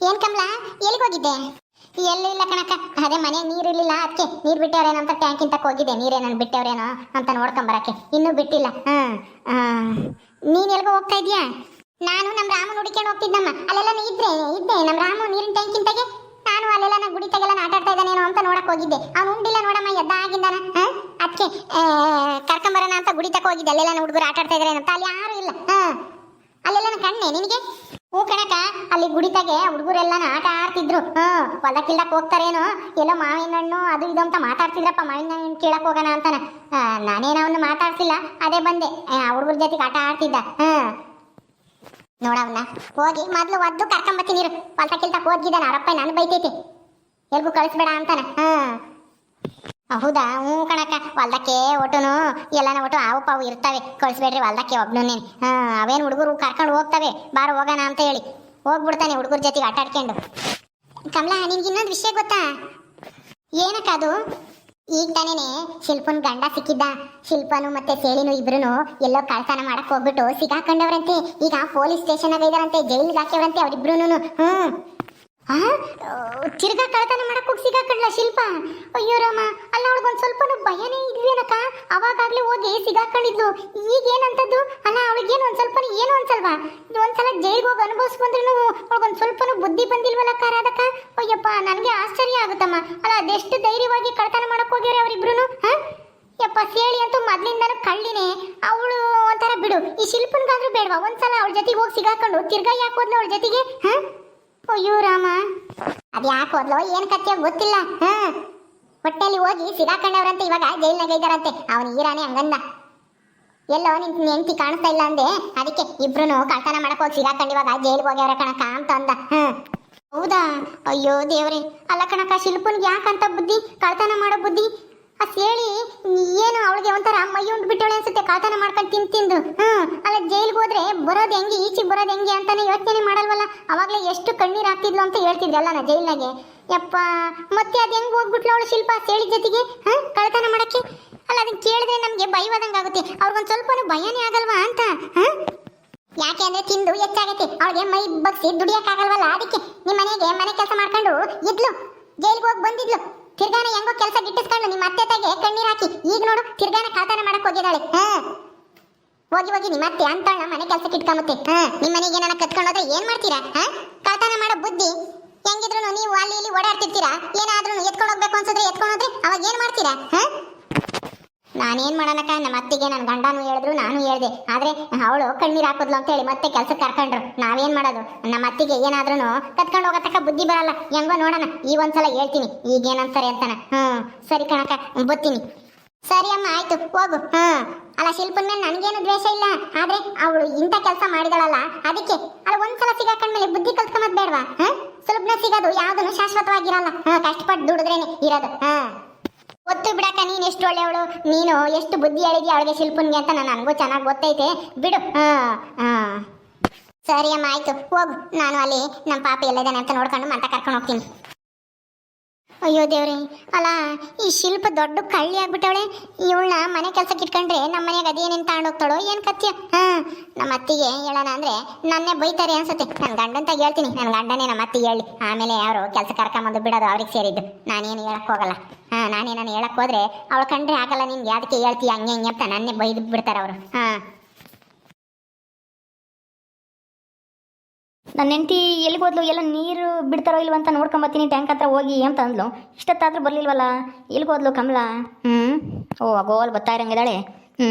ಏನ್ ಕಮಲ? ಎಲ್ಲಿಗೆ ಹೋಗಿದ್ದೆ? ಎಲ್ಲೂ ಇಲ್ಲ ಕಣಕ್ಕ. ಅದೇ ಮನೆ ನೀರಿರ್ಲಿಲ್ಲ ಅದಕ್ಕೆ ನೀರು ಬಿಟ್ಟವ್ರೇನೋ ಟ್ಯಾಂಕ್ ಇಂತಕ್ ಹೋಗಿದ್ದೆ. ನೀರೇನೋ ಬಿಟ್ಟವ್ರೇನೋ ಅಂತ ನೋಡ್ಕೊಂಬರಕ್ಕೆ ಇನ್ನೂ ಬಿಟ್ಟಿಲ್ಲ. ಆ, ನೀನ್ ಎಲ್ಗೋ ಹೋಗ್ತಾ ಇದೀಯಾ? ನಾನು ನಮ್ಮ ರಾಮನ್ ಹುಡುಕೊಂಡು ಹೋಗ್ತಿದ್ದಮ್ಮ ಅಲ್ಲೆಲ್ಲ ಇದ್ರೆ? ಇದ್ದೆ. ನಮ್ಮ ರಾಮು ನೀರಿನ ಟ್ಯಾಂಕ್ ಇಂತಾಗೆ ನಾನು ಅಲ್ಲೆಲ್ಲ ನಾ ಗುಡಿ ತೆಗೆಲ್ಲ ಆಟ ಆಡ್ತಾ ಇದ್ದಾನೇನೋ ಅಂತ ನೋಡಕ್ ಹೋಗಿದ್ದೆ. ಅವ್ನು ಉಂಡಿಲ್ಲ ನೋಡಮ್ಮ ಎದ್ದಾಗಿದ್ದಾನ ಅದಕ್ಕೆ ಕರ್ಕೊಂಬರೋಣ ಅಂತ ಗುಡಿ ತಕ ಹೋಗಿದ್ದೆ. ಅಲ್ಲೆಲ್ಲ ಹುಡುಗರು ಆಟಾಡ್ತಾ ಇದ್ದಾರೆ ಅಂತ ಅಲ್ಲಿ ಯಾರು ಇಲ್ಲ. ಹಾ ಅಲ್ಲೆಲ್ಲ ನನ್ ಕಣ್ಣೆ ನಿನಗೆ? ಹೂ ಕಣಕ ಅಲ್ಲಿ ಗುಡಿತಾಗೆ ಹುಡುಗರೆಲ್ಲ ಆಟ ಆಡ್ತಿದ್ರು. ಹ್ಮ್ ಹೊಲ ಕೀಳಕ್ ಹೋಗ್ತಾರೇನೋ, ಎಲ್ಲೋ ಮಾವಿನ ಹಣ್ಣು ಅದು ಇದು ಅಂತ ಮಾತಾಡ್ತಿದ್ರಪ್ಪ ಮಾವಿನ ಹಣ್ಣು ಕೀಳಕ್ ಹೋಗೋಣ ಅಂತಾನ. ನಾನೇನ ಅವನು ಮಾತಾಡ್ತಿಲ್ಲ ಅದೇ ಬಂದೆ. ಆ ಹುಡುಗರ ಜೊತೆಗೆ ಆಟ ಆಡ್ತಿದ್ದ. ಹ್ಮ್ ನೋಡವನ್ನ ಹೋಗಿ ಮೊದ್ಲು ಒದ್ದು ಕರ್ಕೊಂಬತ್ತೀನಿ ಹೊಲ್ತ ಕಿಲ್ತಕ್ ಹೋಗಿದ್ದಾನ ಅರಪ್ಪ ನನ್ ಬೈತೈತಿ. ಎಲ್ಗೂ ಕಳಿಸ್ಬೇಡ ಅಂತಾನ. ಹ್ಮ್ ಹೌದಾ? ಹ್ಞೂ ಕಣಕ್ಕ. ಹೊಲ್ದಕ್ಕೆ ಒಟ್ಟುನು ಎಲ್ಲನ ಒಟ್ಟು ಹಾವು ಪಾವು ಇರ್ತವೆ. ಕಳಿಸ್ಬೇಡ್ರಿ ಹೊಲ್ದಕ್ಕೆ ಒಬ್ನೇ ಹಾ, ಅವೇನು ಹುಡುಗರು ಕರ್ಕೊಂಡು ಹೋಗ್ತವೆ. ಬಾರ ಹೋಗೋಣ ಅಂತ ಹೇಳಿ. ಹೋಗ್ಬಿಡ್ತಾನೆ ಹುಡುಗರ ಜೊತೆಗೆ ಆಟ ಆಡ್ಕೊಂಡು ಕಮಲಾ, ನಿನ್ಗೆ ಇನ್ನೊಂದು ವಿಷಯ ಗೊತ್ತಾ? ಏನಕ್ಕ ಅದು? ಈಗ ತಾನೇನೆ ಶಿಲ್ಪನ ಗಂಡ ಸಿಕ್ಕಿದ್ದ. ಶಿಲ್ಪನು ಮತ್ತೆ ಸೇಳಿನು ಇಬ್ರು ಎಲ್ಲೋ ಕಳ್ತನ ಮಾಡಕ್ ಹೋಗ್ಬಿಟ್ಟು ಸಿಗಾಕೊಂಡವ್ರಂತೆ. ಈಗ ಪೊಲೀಸ್ ಸ್ಟೇಷನ್ ಇದಾರಂತೆ, ಜೈಲಿಗೆ ಹಾಕ್ಯವ್ರಂತೆ ಅವ್ರಿಬ್ರು ಆ? ತಿರ್ಗಾ ಕಳ್ತನ ಮಾಡಕ್ ಹೋಗಿ ಸಿಗಾಕಡ್ಲ ಶಿಲ್ಪ? ಅಯ್ಯೋ ರಾಮ, ಅಲ್ಲ ಅವಳಿಗೊಂದ್ ಸ್ವಲ್ಪನೂ ಭಯನೇ ಇದ್ವೇನಕ್ಕ ಅವಾಗಾಗ್ಲೇ ಹೋಗಿ ಸಿಗಾಕೊಂಡಿದ್ಲು. ಈಗ ಏನಂತದ್ದು? ಅಲ್ಲ ಅವಳಿಗೇನು ಒಂದ್ ಸ್ವಲ್ಪ ಏನು ಅನ್ಸಲ್ವಾ? ಒಂದ್ಸಲ ಜೈಲ್ಗೆ ಹೋಗಿ ಅನುಭವಿಸ್ಕೊಂಡ್ರು ಅವಳಿಗೊಂದ್ ಸ್ವಲ್ಪನೂ ಬುದ್ಧಿ ಬಂದಿಲ್ವಲ್ಲ ಕಾರ ಅದಕ್ಕ? ಅಯ್ಯಪ್ಪ, ನನಗೆ ಆಶ್ಚರ್ಯ ಆಗುತ್ತಮ್ಮ. ಅಲ್ಲ, ಅದೆಷ್ಟು ಧೈರ್ಯವಾಗಿ ಕಳ್ತನ ಮಾಡಕ್ ಹೋಗ್ಯಾರ ಅವರಿಬ್ರು ಹಾಂ ಯಪ್ಪ, ಸೇಳಿ ಅಂತೂ ಮೊದ್ಲಿಂದನೂ ಕಳ್ಳಿನೇ. ಅವಳು ಒಂಥರ ಬಿಡು. ಈ ಶಿಲ್ಪನ್ಗಾದ್ರೂ ಬೇಡವಾ? ಒಂದ್ಸಲ ಅವಳ ಜೊತೆಗೆ ಹೋಗಿ ಸಿಗಾಕೊಂಡು ತಿರ್ಗಾ ಯಾಕೆ ಹೋದ್ಲು ಅವಳ ಜೊತೆಗೆ? ಹಾ ಅಯ್ಯೋ ರಾಮ. ಅದು ಯಾಕೆ ಏನು ಕತ್ತಿಯೋ ಗೊತ್ತಿಲ್ಲ. ಹಾ. ಹೊಟ್ಟೆಲಿ ಹೋಗಿ ಸಿಗಾಕೊಂಡವ್ರಂತೆ ಇವಾಗ, ಜೈಲ್ನಾಗ ಇದ್ದಾರಂತೆ. ಅವನು ಈರಾಣಿ ಹಂಗಂದ ಎಲ್ಲೋ ನಿನ್ ಹೆಂಡತಿ ಕಾಣಿಸ್ತಾ ಇಲ್ಲ ಅಂದೆ. ಅದಕ್ಕೆ ಇಬ್ರು ಕಳ್ತನ ಮಾಡಕ್ ಹೋಗಿ ಸಿಗಾಕೊಂಡು ಇವಾಗ ಜೈಲ್ಗೆ ಹೋಗ್ಯಾರ ಕಣಕ ಅಂತ ಅಂದ. ಹೌದಾ? ಅಯ್ಯೋ ದೇವ್ರೆ. ಅಲ್ಲ ಕಣಕ ಶಿಲ್ಪನ್ಗೆ ಯಾಕಂತ ಬುದ್ಧಿ? ಕಳ್ತನ ಮಾಡೋ ಬುದ್ಧಿ? ಸೇಳಿ ಏನು ಅವಳಿಗೆ ಒಂಥರ ಮೈ ಉಂಟು ಬಿಟ್ಟವಳೆ ಅನ್ಸುತ್ತೆ? ಕಳ್ತನ ಮಾಡ್ಕೊಂಡು ತಿಂದು ತಿಂದು. ಹ್ಮ್ ಅಲ್ಲ ಜೈಲ್ ಹೋದ್ರೆ ಬರೋದು ಹೆಂಗೆ, ಈಚೆಗೆ ಬರೋದು ಹೆಂಗೆ ಅಂತಾನೆ ಯೋಚನೆ ಮಾಡಲ್ವಲ್ಲ? ಅವಾಗಲೇ ಎಷ್ಟು ಕಣ್ಣೀರು ಹಾಕ್ತಿದ್ಲು ಅಂತ ಹೇಳ್ತಿದ್ರಲ್ಲ ನಾ ಜೈಲ್ನಾಗೆ. ಯಪ್ಪ, ಮತ್ತೆ ಅದು ಹೆಂಗೆ ಹೋಗ್ಬಿಟ್ಲು ಅವಳು ಶಿಲ್ಪ ಸೇಳಿ ಜೊತೆಗೆ? ಹಾ, ಕಳ್ತನ ಮಾಡಕ್ಕೆ? ಅಲ್ಲ ಅದನ್ನ ಕೇಳಿದ್ರೆ ನಮಗೆ ಭಯವಾದಂಗೆ ಆಗುತ್ತೆ. ಅವ್ರಿಗೊಂದು ಸ್ವಲ್ಪನೂ ಭಯನೇ ಆಗಲ್ವಾ ಅಂತ? ಹಾ? ಯಾಕೆ ಅಂದ್ರೆ ತಿಂದು ಹೆಚ್ಚಾಗುತ್ತೆ ಅವಳಿಗೆ ಮೈ ಬಗ್ಸಿ ದುಡಿಯೋಕ್ಕಾಗಲ್ವಲ್ಲ? ಅದಕ್ಕೆ ನಿಮ್ಮ ಮನೆಗೆ ಮನೆ ಕೆಲಸ ಮಾಡ್ಕೊಂಡು ಇದ್ಲು. ಜೈಲಿಗೆ ಹೋಗಿ ಬಂದಿದ್ಲು. ತಿರ್ಗಾನ ಹೆಂಗೋ ಕೆಲಸ ಗಿಟ್ಟಿಸ್ಕೊಂಡು ನಿಮ್ಮ ಅತ್ತೆ ತಾಗೆ ಕಣ್ಣೀರ್ ಹಾಕಿ, ಈಗ ನೋಡು, ತಿರ್ಗಾನ ಕಳ್ತನ ಮಾಡಕ್ ಹೋಗಿದ್ದಾಳೆ. ಹಾ. ಹೋಗಿ ಹೋಗಿ, ನಿಮ್ಮ ಅತ್ತೆ ಅಂತಳ ಮನೆ ಕೆಲಸ ಕಿಟ್ಕೊಂಬತ್ತೆ ಹಾ. ನಿಮ್ಮ ಮನೆಗೆ ಏನಾನ ಕತ್ಕೊಂಡು ಹೋದ್ರೆ ಏನ್ ಮಾಡ್ತೀರಾ? ಹಾ? ಕಳ್ತನ ಮಾಡೋ ಬುದ್ಧಿ ಹೆಂಗಿದ್ರು ನೀವು ಅಲ್ಲಿ ಇಲ್ಲಿ ಓಡಾಡ್ತಿರ್ತೀರಾ? ಏನಾದ್ರೂ ಎತ್ಕೊಂಡು ಹೋಗ್ಬೇಕು ಅನ್ಸಿದ್ರೆ ಎತ್ಕೊಂಡು ಹೋದ್ರೆ ಅವಾಗ ಏನ್ ಮಾಡ್ತೀರಾ? ಹಾ? ನಾನೇನ್ ಮಾಡೋಣಕ್ಕ? ನಮ್ಮ ಅತ್ತಿಗೆ ನನ್ನ ಗಂಡನು ಹೇಳಿದ್ರು, ನಾನು ಹೇಳ್ದೆ. ಆದ್ರೆ ಅವಳು ಕಣ್ಣೀರ್ ಹಾಕಿದ್ಲು ಅಂತ ಹೇಳಿ ಮತ್ತೆ ಕೆಲ್ಸಕ್ಕೆ ಕರ್ಕೊಂಡ್ರು. ನಾವೇನ್ ಮಾಡೋದು? ನಮ್ಮ ಅತ್ತಿಗೆ ಏನಾದ್ರೂ ಕತ್ಕೊಂಡು ಹೋಗತಕ್ಕ ಬುದ್ಧಿ ಬರಲ್ಲ. ಹೆಂಗೋ ನೋಡೋಣ, ಈ ಒಂದ್ಸಲ ಹೇಳ್ತೀನಿ. ಈಗ ಏನಂತಾರೆ ಅಂತಾನ. ಹ್ಮ್, ಸರಿ ಕಣಕ್ಕ ಬತ್ತೀನಿ ಸರಿ ಅಮ್ಮ, ಆಯ್ತು, ಹೋಗು. ಹ್ಮ್. ಅಲ್ಲ, ಶಿಲ್ಪನ ಮೇಲೆ ನನಗೇನು ದ್ವೇಷ ಇಲ್ಲ. ಆದ್ರೆ ಅವಳು ಇಂಥ ಕೆಲಸ ಮಾಡಿದಳಲ್ಲ, ಅದಕ್ಕೆ ಅಲ್ಲ, ಒಂದ್ಸಲ ಸಿಗಾಕೊಂಡ್ಮೇಲೆ ಬುದ್ಧಿ ಕಲ್ತ್ಕೊಂಬದ್ ಬೇಡವಾ? ಹ ಸುಲಭನ ಸಿಗೋದು ಯಾವ್ದನ್ನು ಶಾಶ್ವತವಾಗಿರಲ್ಲ. ಹಾ ಕಷ್ಟಪಟ್ಟು ದುಡಿದ್ರೇನೆ ಇರೋದು. ಹಾ ಗೊತ್ತು ಬಿಡಕ್ಕ, ನೀನು ಎಷ್ಟು ಒಳ್ಳೆಯವಳು? ನೀನು ಎಷ್ಟು ಬುದ್ಧಿ ಹೇಳಿದ್ಯಾ ಅವಳಿಗೆ ಶಿಲ್ಪನ್ಗೆ ಅಂತ ನಾನು ನನಗೂ ಚೆನ್ನಾಗಿ ಗೊತ್ತೈತೆ. ಬಿಡು. ಸರಿ ಅಮ್ಮ, ಆಯ್ತು. ಹೋಗು. ನಾನು ಅಲ್ಲಿ ನಮ್ಮ ಪಾಪ ಎಲ್ಲಿದ್ದಾನೆ ಅಂತ ನೋಡ್ಕೊಂಡು ಮಾತಾ ಕರ್ಕೊಂಡು ಹೋಗ್ತೀನಿ. ಅಯ್ಯೋ ದೇವ್ರಿ ಅಲ್ಲ ಈ ಶಿಲ್ಪ ದೊಡ್ಡ ಕಳ್ಳಿ ಆಗ್ಬಿಟ್ಟವಳೆ. ಇವಳನ್ನ ಮನೆ ಕೆಲ್ಸಕ್ಕೆ ಇಟ್ಕೊಂಡ್ರೆ ನಮ್ಮ ಮನೆಗೆ ಅದೇನೇನು ತಗೊಂಡೋಗ್ತಾಳೋ ಏನು ಕತ್ಯ ಹಾಂ ನಮ್ಮ ಅತ್ತಿಗೆ ಹೇಳೋಣ ಅಂದ್ರೆ ನನ್ನೇ ಬೈತಾರೆ ಅನ್ಸುತ್ತೆ. ನನ್ನ ಗಂಡಂತ ಹೇಳ್ತೀನಿ ನನ್ನ ಗಂಡನೇ ನಮ್ಮ ಅತ್ತಿಗೆ ಹೇಳಿ. ಆಮೇಲೆ ಅವರು ಕೆಲಸ ಕರ್ಕೊಂಬಂದು ಬಿಡೋದು ಅವ್ರಿಗೆ ಸೇರಿದ್ದು. ನಾನೇನು ಹೇಳಕ್ಕೆ ಹೋಗಲ್ಲ. ಹಾ ನಾನೇನು ಹೇಳಕ್ಕೆ ಹೋದ್ರೆ, ಅವಳು ಕಂಡ್ರೆ ಆಗಲ್ಲ ನಿನ್ಗೆ, ಅದಕ್ಕೆ ಹೇಳ್ತೀಯ, ಹಂಗೆ, ಹಿಂಗೆ ಅಂತ ನನ್ನೇ ಬೈದು ಬಿಡ್ತಾರೆ ಅವರು. ಹಾ. ನನ್ನ ಹೆಂಡತಿ ಎಲ್ಲಿ ಹೋದ್ಲು? ಎಲ್ಲ ನೀರು ಬಿಡ್ತಾರೋ ಇಲ್ವ ಅಂತ ನೋಡ್ಕೊಂಬತ್ತೀನಿ. ಟ್ಯಾಂಕ್ ಹತ್ರ ಹೋಗಿ ಅಂತ ಅಂದ್ಲು ಇಷ್ಟತ್ತಾದ್ರೂ ಬರಲಿಲ್ವಲ್ಲ? ಎಲ್ಲಿ ಹೋದ್ಲು ಕಮಲ? ಹ್ಞೂ ಓ, ಅಗೋಲ್ ಬರ್ತಾ ಇರಂಗಿದ್ದಾಳೆ. ಹ್ಞೂ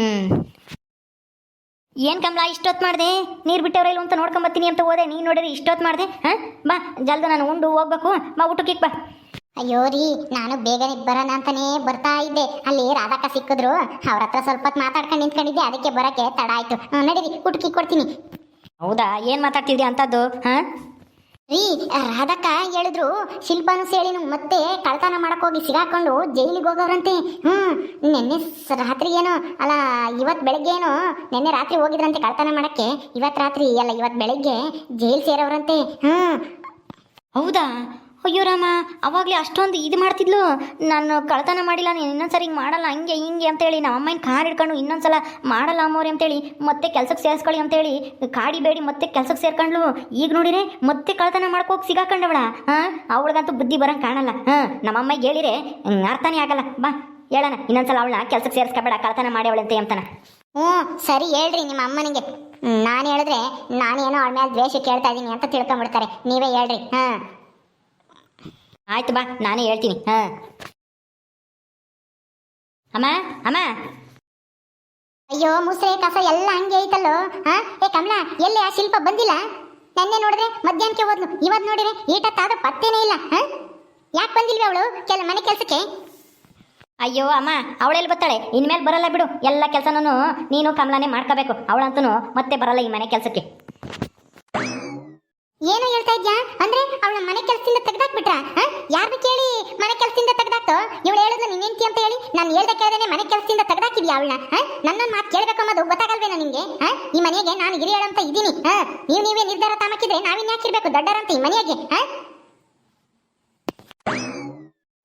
ಏನು ಕಮಲ, ಇಷ್ಟೊತ್ತು ಮಾಡಿದೆ? ನೀರು ಬಿಟ್ಟವ್ರ ಇಲ್ವ ಅಂತ ನೋಡ್ಕೊಂಬತ್ತೀನಿ ಅಂತ ಹೋದೆ. ನೀನು ನೋಡಿರಿ ಇಷ್ಟೊತ್ತು ಮಾಡಿದೆ. ಹಾಂ? ಬಾ, ಜಲ್ದ ನಾನು ಉಂಡು ಹೋಗ್ಬೇಕು. ಬಾ, ಊಟಕ್ಕೆ ಬಾ. ಅಯ್ಯೋ ರೀ, ನಾನು ಬೇಗನೆ ಬರೋಣ ಅಂತಾನೆ ಬರ್ತಾ ಇದ್ದೆ. ಅಲ್ಲಿ ರಾಧಕ್ಕ ಸಿಕ್ಕಿದ್ರು. ಅವ್ರ ಹತ್ರ ಸ್ವಲ್ಪ ಹೊತ್ತು ಮಾತಾಡ್ಕೊಂಡು ನಿಂತ್ಕೊಂಡಿದ್ದೆ. ಅದಕ್ಕೆ ಬರೋಕ್ಕೆ ತಡ ಆಯಿತು. ನಡೀರಿ, ಊಟಕ್ಕೆ ಕೊಡ್ತೀನಿ. ಹೌದಾ? ಏನು ಮಾತಾಡ್ತಿದ್ರಿ ಅಂಥದ್ದು ಹಾಂ? ರೀ ರಾಧಕ್ಕ ಹೇಳಿದ್ರು ಶಿಲ್ಪಾನು ಸೇಳಿನು ಮತ್ತೆ ಕಳ್ತನ ಮಾಡಕ್ ಹೋಗಿ ಸಿಗಾಕೊಂಡು ಜೈಲಿಗೆ ಹೋಗೋರಂತೆ ಹ್ಮ್ ನಿನ್ನೆ ರಾತ್ರಿ ಏನೋ ಅಲ್ಲ ಇವತ್ ಬೆಳಗ್ಗೆ ಏನೋ ನಿನ್ನೆ ರಾತ್ರಿ ಹೋಗಿದ್ರಂತೆ ಕಳ್ತನ ಮಾಡಕ್ಕೆ. ಇವತ್ ರಾತ್ರಿ ಅಲ್ಲ ಇವತ್ತು ಬೆಳಗ್ಗೆ ಜೈಲ್ ಸೇರೋರಂತೆ ಹ್ಮ್. ಹೌದಾ? ಅಯ್ಯೋ ರಾಮ, ಅವಾಗಲೇ ಅಷ್ಟೊಂದು ಇದು ಮಾಡ್ತಿದ್ಲು. ನಾನು ಕಳ್ತನ ಮಾಡಿಲ್ಲ, ನೀನು ಇನ್ನೊಂದ್ಸರಿ ಹಿಂಗೆ ಮಾಡಲ್ಲ, ಹಂಗೆ, ಹಿಂಗೆ ಅಂತೇಳಿ ನಮ್ಮ ಅಮ್ಮನ ಕಾರ್ ಹಿಡ್ಕೊಂಡು ಇನ್ನೊಂದ್ಸಲ ಮಾಡಲ್ಲ ಅಮ್ಮವ್ರಿ ಅಂತೇಳಿ, ಮತ್ತೆ ಕೆಲ್ಸಕ್ಕೆ ಸೇರಿಸ್ಕೊಳ್ಳಿ ಅಂತೇಳಿ ಕಾಡಿ ಬೇಡಿ, ಮತ್ತೆ ಕೆಲ್ಸಕ್ಕೆ ಸೇರ್ಕೊಂಡ್ಲು. ಈಗ ನೋಡಿರಿ ಮತ್ತೆ ಕಳ್ತನ ಮಾಡ್ಕೋಗಿ ಸಿಗಾಕೊಂಡವಳ. ಹಾಂ, ಅವಳಿಗಂತೂ ಬುದ್ಧಿ ಬರಂಗೆ ಕಾಣಲ್ಲ. ಹಾಂ ನಮ್ಮಮ್ಮಗೆ ಹೇಳಿರೆ ಹೇಳಿರಿ ಅರ್ಥನೇ ಆಗಲ್ಲ. ಬಾ, ಹೇಳಣ, ಇನ್ನೊಂದ್ಸಲ ಅವಳನ್ನ ಕೆಲ್ಸಕ್ಕೆ ಸೇರಿಸ್ಕೊಬೇಡ, ಕಳ್ತನ ಮಾಡ್ಯವಳಂತೆ ಅಂತನ. ಹ್ಞೂ, ಸರಿ ಹೇಳ್ರಿ ನಿಮ್ಮ ಅಮ್ಮನಿಗೆ. ನಾನು ಹೇಳಿದ್ರೆ ನಾನೇನೋ ಅವಳ ಮೇಲೆ ದ್ವೇಷ ಕೇಳ್ತಾ ಇದ್ದೀನಿ ಅಂತ ತಿಳ್ಕೊಂಬಿಡ್ತಾರೆ. ನೀವೇ ಹೇಳ್ರಿ. ಹಾಂ. ಆಯ್ತು ಬಾ ನಾನೇ ಹೇಳ್ತೀನಿ ಹಾಂ. ಅಮ್ಮ ಅಮ್ಮ. ಅಯ್ಯೋ ಮುಸ್ರೆ ಕಸ ಎಲ್ಲ ಹಂಗೆ ಐತಲ್ಲೋ ಹಾ? ಏ ಕಮಲಾ ಎಲ್ಲಿ ಆ ಶಿಲ್ಪ ಬಂದಿಲ್ಲ? ನೆನ್ನೆ ನೋಡಿದ್ರೆ ಮಧ್ಯಾಹ್ನಕ್ಕೆ ಹೋದ್ಲು ಇವತ್ತು ನೋಡಿದ್ರೆ ಈಟತ್ತಾದ ಪತ್ತೇನೇ ಇಲ್ಲ ಹಾ? ಯಾಕೆ ಬಂದಿಲ್ವಿ ಅವಳು ಕೆಲ ಮನೆ ಕೆಲಸಕ್ಕೆ? ಅಯ್ಯೋ ಅಮ್ಮ ಅವಳೆಲ್ಲಿ ಬರ್ತಾಳೆ? ಇನ್ಮೇಲೆ ಬರಲ್ಲ ಬಿಡು ಎಲ್ಲ ಕೆಲಸನೂ ನೀನು ಕಮಲಾನೇ ಮಾಡ್ಕೋಬೇಕು ಅವಳಂತೂ ಮತ್ತೆ ಬರಲ್ಲ ಈ ಮನೆ ಕೆಲಸಕ್ಕೆ. ಏನು ಹೇಳ್ತಾ ಇದ್ಯಾ? ಅಂದ್ರೆ ಅವಳ ಮನೆ ಕೆಲಸದಿಂದ ತೆಗೆದಾಕ್ಬಿಟ್ರ? ಹಾ? ಯಾರ್ದು ಕೇಳಿ ಮನೆ ಕೆಲಸದಿಂದ ತೆಗ್ದಾಕ್ತೋ? ಇವಳು ಹೇಳಿದ್ಲು ನಿನ್ ಹೆಂಡ್ತಿ ಅಂತ ಹೇಳಿ ನಾನು ಹೇಳ್ದೆ ಕೇಳ್ದೇನೆ ಮನೆ ಕೆಲಸದಿಂದ ತೆಗೆದಾಕಿದ್ಯಾ ಅವಳನ್ನ? ಹಾ? ನನ್ನೊಂದು ಮಾತು ಕೇಳ್ಬೇಕು ಅನ್ನೋದು ಗೊತ್ತಾಗಲ್ವೇನೋ ನಿಮಗೆ ಈ ಮನೆಗೆ ನಾನು ಹಿರಿಯಳಂತ ಇದ್ದೀನಿ. ನೀವು ನೀವೇ ನಿರ್ಧಾರ ತಾಮಕ್ಕಿದ್ರೆ ನಾವಿನ್ ಯಾಕಿರ್ಬೇಕು ದೊಡ್ಡರಂತ ಈ ಮನೆಗೆ?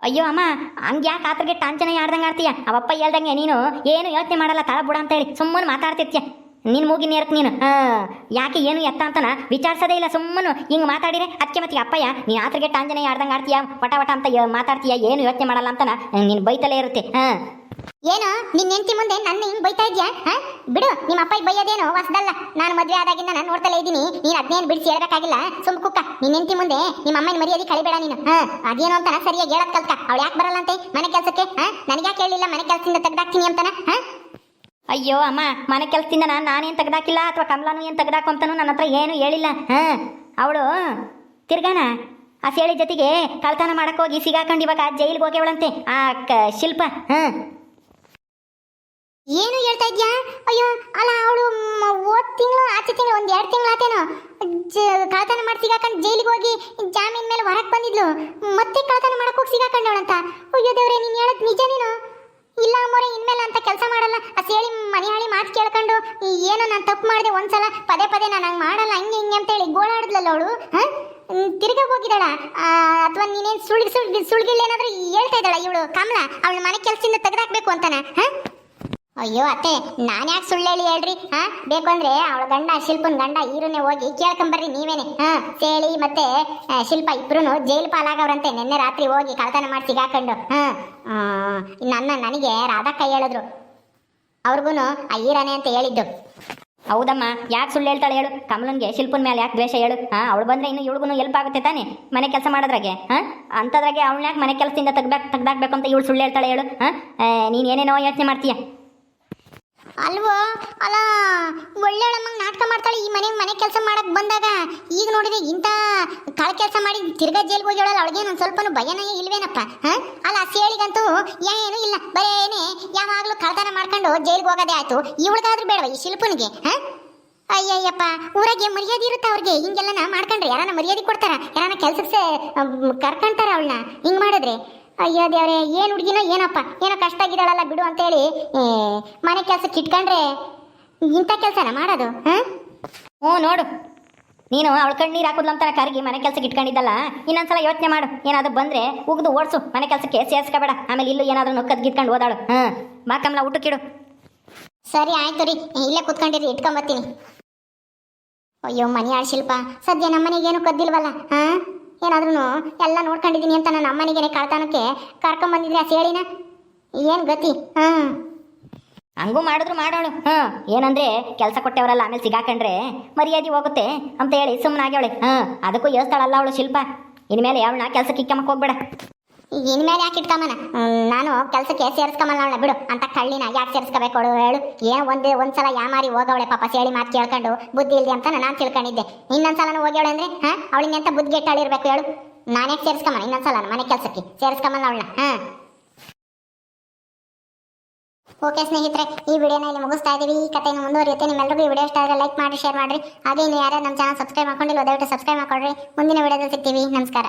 ಅಯ್ಯೋ ಅಮ್ಮ, ಹಂಗೆ ಯಾಕೆ ಆತರಿಗೆ ಟಾಂಚನ ಆಡ್ದಂಗೆ ಆಡ್ತೀಯ? ಅವಪ್ಪ ಹೇಳ್ದಂಗೆ ನೀನು ಏನು ಯೋಚನೆ ಮಾಡಲ್ಲ ತಳ ಬುಡ ಅಂತ ಹೇಳಿ ಸುಮ್ಮನೆ ಮಾತಾಡ್ತಿರ್ತೀಯ. ನಿನ್ನ ಮೂಗಿನ ಎರಕ್ ನೀನು. ಹಾಂ ಯಾಕೆ ಏನು ಎತ್ತ ಅಂತನ ವಿಚಾರಿಸೋದೇ ಇಲ್ಲ, ಸುಮ್ಮನೆ ಹಿಂಗೆ ಮಾತಾಡಿರೆ. ಅದಕ್ಕೆ ಮತ್ತೆ ಅಪ್ಪಯ್ಯ, ನೀನು ಆತರಿಗೆ ಟಾಂಜನೆ ಆಡ್ದಂಗೆ ಆಡ್ತೀಯ, ವಟ ವಟ ಅಂತ ಮಾತಾಡ್ತೀಯ, ಏನು ಯೋಚನೆ ಮಾಡಲ್ಲ ಅಂತನ ನೀನು ಬೈತಲೇ ಇರುತ್ತೆ. ಹಾಂ ಏನು? ನಿನ್ನ ಹೆಂಡತಿ ಮುಂದೆ ನನ್ನ ಹಿಂಗೆ ಬೈತಾ ಇದ್ಯಾ? ಹಾ ಬಿಡು, ನಿಮ್ಮ ಅಪ್ಪ ಬೈಯೋದೇನು ಹೊಸದಲ್ಲ. ನಾನು ಮದ್ವೆ ಆದಾಗಿಂದ ನಾನು ನೋಡ್ತಲೇ ಇದ್ದೀನಿ. ನೀನು ಅದನ್ನೇನು ಬಿಡಿಸಿ ಹೇಳಬೇಕಾಗಿಲ್ಲ? ಸುಮ್ ಕುಕ್ಕ. ನಿನ್ನ ಹೆಂಡತಿ ಮುಂದೆ ನಿಮ್ಮ ಅಮ್ಮನ ಮರ್ಯಾದೆ ಕಳಿಬೇಡ ನೀನು. ಹಾ ಅದೇನು ಅಂತ ಸರಿಯಾಗಿ ಹೇಳೋದು ಕಲ್ತ. ಅವಳು ಯಾಕೆ ಬರಲ್ಲ ಅಂತೆ? ಮನೆ ಕೆಲಸಕ್ಕೆ? ಹಾ ನನಗೆ ಯಾಕೆ ಹೇಳಿಲ್ಲ, ಮನೆ ಕೆಲಸದಿಂದ ತೆಗ್ದಾಕ್ತೀನಿ ಅಂತನ? ಹಾ ಅಯ್ಯೋ ಅಮ್ಮ, ಮನೆ ಕೆಲಸದಿಂದ ನಾನು ನಾನೇನು ತೆಗ್ದಾಕಿಲ್ಲ? ಅಥವಾ ಕಮಲಾನು ಏನು ತೆಗ್ದಾಕೊಂತಾನು ನನ್ನ ಹತ್ರ ಏನು ಹೇಳಿಲ್ಲ. ಹಾಂ, ಅವಳು, ತಿರ್ಗಾನ? ಆ ಸೇಳಿ ಜೊತೆಗೆ ಕಳ್ತನ ಮಾಡಕ್ಕೆ ಹೋಗಿ ಸಿಗಾಕೊಂಡು ಇವಾಗ ಜೈಲಿಗೆ ಹೋಗ್ಯವಳಂತೆ, ಆ ಕ, ಶಿಲ್ಪ. ಹಾಂ. ಏನು ಹೇಳ್ತಾ ಇದ್ಯಾ? ಅಯ್ಯೋ, ಅಲ್ಲ, ಅವಳು ಹೋದ್ ತಿಂಗಳು, ಆಚೆ ತಿಂಗಳು, ಒಂದು ಎರಡು ತಿಂಗಳು ಆತೇನೋ? ಕಳ್ತನ ಮಾಡಿ ಸಿಗಾಕೊಂಡು ಜೈಲಿಗೆ ಹೋಗಿ ಜಾಮೀನ್ ಮೇಲೆ ಹೊರಗೆ ಬಂದಿದ್ಲು. ಮತ್ತೆ ಕಳ್ತನ ಮಾಡಕ್ಕೆ ಹೋಗಿ ಸಿಗಾಕೊಂಡವಳಂತ? ಅಯ್ಯೋ ದೇವ್ರೆ, ನೀನು ಹೇಳೋದು ನಿಜ ನೀನು? ಇಲ್ಲ ಅಮ್ಮೋರೆ, ಇನ್ಮೇಲೆ ಅಂತ ಕೆಲಸ ಮಾಡಲ್ಲ. ಹೇಳಿ, ಮನೆ ಹಾಳಿ ಮಾತು ಕೇಳ್ಕೊಂಡು ಏನೋ ನಾನು ತಪ್ಪು ಮಾಡಿದೆ ಒಂದ್ಸಲ, ಪದೇ ಪದೇ ನಾನು ಹಂಗೆ ಮಾಡಲ್ಲ, ಹಂಗೆ ಹಿಂಗೆ ಅಂತೇಳಿ ಗೋಳಾಡಿದ್ಲಲ್ಲ ಅವಳು ತಿರ್ಗಾ ಹೋಗಿದ್ದಾಳ. ಅಥವಾ ನೀನೇನು ಸುಳ್ಳು ಸುಳ್ಳು ಸುಳ್ಗಿಲ್ಲ ಏನಾದ್ರೂ ಹೇಳ್ತಾ ಇದ್ದಾಳ ಇವಳು, ಕಮಲ, ಅವಳ ಮನೆ ಕೆಲಸದಿಂದ ತೆಗೆದಾಕ್ಬೇಕು ಅಂತಾನೆ, ಹಾಂ? ಅಯ್ಯೋ ಅತ್ತೆ, ನಾನು ಯಾಕೆ ಸುಳ್ಳು ಹೇಳಿ ಹೇಳ್ರಿ? ಹಾ ಬೇಕು ಅಂದ್ರೆ ಅವಳ ಗಂಡ, ಶಿಲ್ಪನ್ ಗಂಡ ಈರನ್ನೇ ಹೋಗಿ ಕೇಳ್ಕೊಂಬರ್ರಿ ನೀವೇನೆ. ಹಾ ಸೇಳಿ ಮತ್ತೆ ಶಿಲ್ಪ ಇಬ್ರು ಜೈಲು ಪಾಲಾಗವ್ರಂತೆ. ನಿನ್ನೆ ರಾತ್ರಿ ಹೋಗಿ ಕಳ್ತನ ಮಾಡಿ ಸಿಗಾಕೊಂಡು. ಹಾ ನನ್ನ ನನಗೆ ರಾಧಕ್ಕ ಹೇಳಿದ್ರು. ಅವ್ರಿಗೂ ಆ ಅಂತ ಹೇಳಿದ್ದು. ಹೌದಮ್ಮ, ಯಾಕೆ ಸುಳ್ಳು ಹೇಳ್ತಾಳೆ ಹೇಳು. ಕಮಲನ್ಗೆ ಶಿಲ್ಪನ ಮೇಲೆ ಯಾಕೆ ದ್ವೇಷ ಹೇಳು? ಹಾಂ ಅವಳು ಬಂದರೆ ಇನ್ನು ಇವಳಿಗೂ ಎಲ್ಪ್ ಆಗುತ್ತೆ ತಾನೆ ಮನೆ ಕೆಲಸ ಮಾಡೋದ್ರಾಗೆ? ಹಾ ಅಂಥದ್ರಾಗೆ ಅವಳನ್ನ ಯಾಕೆ ಮನೆ ಕೆಲಸದಿಂದ ತೆಗ್ದಾಕ್ ತೆಗ್ದಾಕ್ಬೇಕು ಅಂತ ಇವಳು ಸುಳ್ಳು ಹೇಳ್ತಾಳೆ ಹೇಳು. ಹಾಂ ನೀನು ಏನೇನೋ ಯೋಚನೆ ಮಾಡ್ತೀಯ? ಅಲ್ವೋ? ಅಲ್ಲ ಒಳ್ಳೆಯಳಮ್ಮಂಗ್ ನಾಟಕ ಮಾಡ್ತಾಳೆ, ಈ ಮನೆಗೆ ಮನೆ ಕೆಲಸ ಮಾಡಕ್ಕೆ ಬಂದಾಗ. ಈಗ ನೋಡಿದ್ರೆ ಇಂಥ ಕಳ ಕೆಲಸ ಮಾಡಿ ತಿರ್ಗಾ ಜೈಲ್ಗೆ ಹೋಗ್ಯಾಳಲ್ಲ, ಅವಳಿಗೆ ಒಂದು ಸ್ವಲ್ಪನೂ ಭಯನೇ ಇಲ್ವೇನಪ್ಪ, ಹಾಂ? ಅಲ್ಲ ಸೇಳಿಗಂತೂ ಏನು ಇಲ್ಲ ಬರೇನೆ ಯಾವಾಗಲೂ ಕಳ್ತನ ಮಾಡ್ಕೊಂಡು ಜೈಲಿಗೆ ಹೋಗೋದೇ ಆಯ್ತು. ಇವಳಿಗಾದ್ರೂ ಬೇಡವ ಈ ಶಿಲ್ಪನಿಗೆ, ಹಾಂ? ಅಯ್ಯಯ್ಯಪ್ಪ, ಊರಾಗೆ ಮರ್ಯಾದೆ ಇರುತ್ತೆ ಅವ್ರಿಗೆ. ಹಿಂಗೆಲ್ಲ ಮಾಡ್ಕೊಂಡ್ರೆ ಯಾರನ್ನ ಮರ್ಯಾದೆ ಕೊಡ್ತಾರ ಯಾರನ್ನ ಕೆಲಸಕ್ಕೆ ಕರ್ಕೊಂತಾರ ಅವಳನ್ನ. ಹಿಂಗೆ ಮಾಡಿದ್ರೆ? ಅಯ್ಯೋ ದೇವ್ರೆ, ಏನು ಹುಡುಗಿನೋ ಏನಪ್ಪ? ಏನೋ ಕಷ್ಟ ಆಗಿದ್ದಾಳಲ್ಲ ಬಿಡು ಅಂತೇಳಿ. ಮನೆ ಕೆಲಸಕ್ಕೆ ಇಟ್ಕೊಂಡ್ರೆ ಇಂಥ ಕೆಲಸನ ಮಾಡೋದು, ಹಾಂ? ಹ್ಞೂ, ನೋಡು. ನೀನು ಅವಳ ಕಣ್ಣೀರು ಹಾಕೋದ್ಲ ಅಂತಾನೆ ಕರಗಿ ಮನೆ ಕೆಲಸಕ್ಕೆ ಇಟ್ಕೊಂಡಿದ್ದಲ್ಲ. ಇನ್ನೊಂದ್ಸಲ ಯೋಚನೆ ಮಾಡು. ಏನಾದರೂ ಬಂದರೆ ಉಗ್ದು ಓಡಿಸು. ಮನೆ ಕೆಲಸಕ್ಕೆ ಸೇರಿಸ್ಕೋಬೇಡ. ಆಮೇಲೆ ಇಲ್ಲೂ ಏನಾದರೂ ನೊಕ್ಕದ್ ಗಿತ್ಕೊಂಡು ಓದಾಳು. ಹಾಂ ಕಮಲ ಊಟಕ್ಕಿಡು ಸರಿ, ಆಯ್ತು ರೀ. ಇಲ್ಲೇ ಕುತ್ಕೊಂಡಿರಿ ಇಟ್ಕೊಂಬತ್ತೀನಿ ಅಯ್ಯೋ, ಮನೆ ಆಳ್ ಶಿಲ್ಪ ಸದ್ಯ ನಮ್ಮನೆಗೇನು ಕದ್ದಿಲ್ವಲ್ಲ, ಹಾ? ಏನಾದ್ರೂ ಎಲ್ಲ ನೋಡ್ಕೊಂಡಿದ್ದೀನಿ ಅಂತ ನನ್ನ ಅಮ್ಮನಿಗೆ ಕಳ್ತಾನಕ್ಕೆ ಕರ್ಕೊಂಬಂದಿದ್ರೆ ಆ ಸೇಳಿನ ಏನು ಗತಿ? ಹಾಂ. ಹಂಗೂ ಮಾಡಿದ್ರು ಮಾಡೋಳು. ಹಾಂ, ಏನಂದ್ರೆ ಕೆಲಸ ಕೊಟ್ಟೆವರಲ್ಲ, ಆಮೇಲೆ ಸಿಗಾಕಂಡ್ರೆ ಮರ್ಯಾದೆ ಹೋಗುತ್ತೆ ಅಂತ ಹೇಳಿ ಸುಮ್ಮನಾಗ್ಯವಳೆ ಹಾಂ, ಅದಕ್ಕೂ ಯೋಸ್ತಾಳಲ್ಲ ಅವಳು ಶಿಲ್ಪ. ಇನ್ಮೇಲೆ ಅವಳನ್ನ ಕೆಲಸಕ್ಕೆ ಇಕ್ಕಮ್ಮಕ್ಕೆ ಹೋಗ್ಬೇಡ. ಇನ್ಮೇಲೆ ಯಾಕೆ ಇಟ್ಕೊಂಬನ? ನಾನು ಕೆಲಸಕ್ಕೆ ಸೇರಿಸ್ಕೊಂಬಲ್ಲ ಅವಳ ಬಿಡು, ಅಂತ ಕಳ್ಳಿನ ಯಾಕೆ ಸೇರಿಸ್ಕೋಬೇಕು ಹೇಳು. ಏನು ಒಂದೇ, ಒಂದ್ಸಲ ಯಾಮಾರಿ ಹೋಗವಳೆ ಪಾಪ, ಸೇಳಿ ಮಾತು ಕೇಳ್ಕೊಂಡು ಬುದ್ಧಿ ಇಲ್ಲದೆ ಅಂತ ನಾನು ತಿಳ್ಕೊಂಡಿದ್ದೆ. ಇನ್ನೊಂದ್ಸಲ ಹೋಗ್ಯವಳೆ ಹಾ, ಅವಳಿಗೆ ಅಂತ ಬುದ್ಧಿ ಇರ್ಬೇಕು ಹೇಳು? ನಾನೇ ಸೇರಿಸ್ಕೊಂಬನ ಇನ್ನೊಂದ್ಸಲ ಮನೆ ಕೆಲಸಕ್ಕೆ? ಸೇರಿಸ್ಕೊಂಬಲ್ಲ ಅವಳನ್ನ, ಹಾ. ಓಕೆ ಸ್ನೇಹಿತರೆ, ಈ ವಿಡಿಯೋನ ಇಲ್ಲಿ ಮುಗಿಸ್ತಾ ಇದ್ದೀವಿ ಈ ಕಥೆಯನ್ನು ಮುಂದುವರಿಯುತ್ತೆ. ನಿಮ್ಮೆಲ್ಲರಿಗೂ ಈ ವಿಡಿಯೋ ಇಷ್ಟ ಆದರೆ ಲೈಕ್ ಮಾಡಿ, ಶೇರ್ ಮಾಡಿರಿ. ಹಾಗೆ ಇನ್ನು ಯಾರ್ಯಾರು ನಮ್ಮ ಚಾನಲ್ ಸಬ್ಸ್ಕ್ರೈಬ್ ಮಾಡ್ಕೊಂಡಿಲ್ಲ ದಯವಿಟ್ಟು ಸಬ್ಸ್ಕ್ರೈಬ್ ಮಾಡ್ಕೊಳ್ರಿ. ಮುಂದಿನ ವಿಡಿಯೋದಲ್ಲಿ ಸಿಗ್ತೀವಿ. ನಮಸ್ಕಾರ.